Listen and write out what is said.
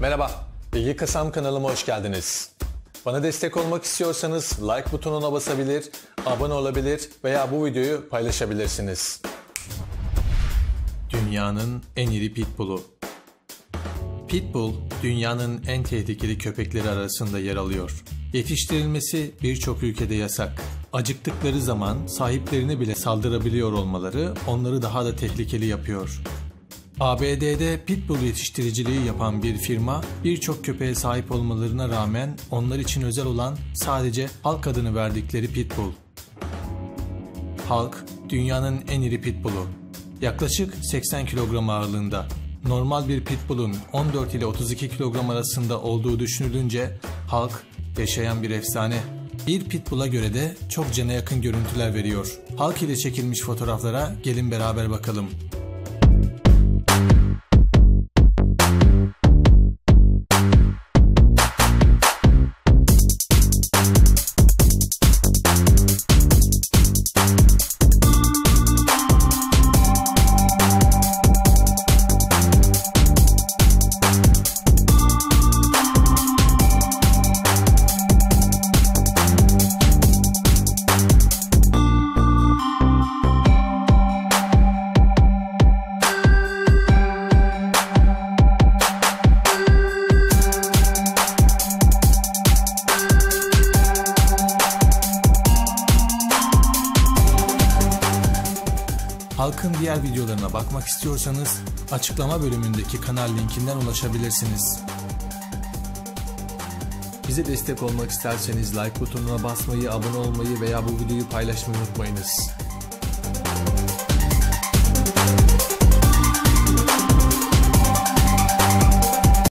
Merhaba, Bilgi Kasam kanalıma hoş geldiniz. Bana destek olmak istiyorsanız like butonuna basabilir, abone olabilir veya bu videoyu paylaşabilirsiniz. Dünyanın en iri pitbull'u. Pitbull, dünyanın en tehlikeli köpekleri arasında yer alıyor. Yetiştirilmesi birçok ülkede yasak. Acıktıkları zaman sahiplerine bile saldırabiliyor olmaları onları daha da tehlikeli yapıyor. ABD'de pitbull yetiştiriciliği yapan bir firma birçok köpeğe sahip olmalarına rağmen onlar için özel olan sadece Hulk adını verdikleri pitbull. Hulk dünyanın en iri pitbull'u. Yaklaşık 80 kilogram ağırlığında. Normal bir pitbull'un 14 ile 32 kilogram arasında olduğu düşünülünce Hulk yaşayan bir efsane. Bir pitbull'a göre de çok cana yakın görüntüler veriyor. Hulk ile çekilmiş fotoğraflara gelin beraber bakalım. Halkın diğer videolarına bakmak istiyorsanız açıklama bölümündeki kanal linkinden ulaşabilirsiniz. Bize destek olmak isterseniz like butonuna basmayı, abone olmayı veya bu videoyu paylaşmayı unutmayınız.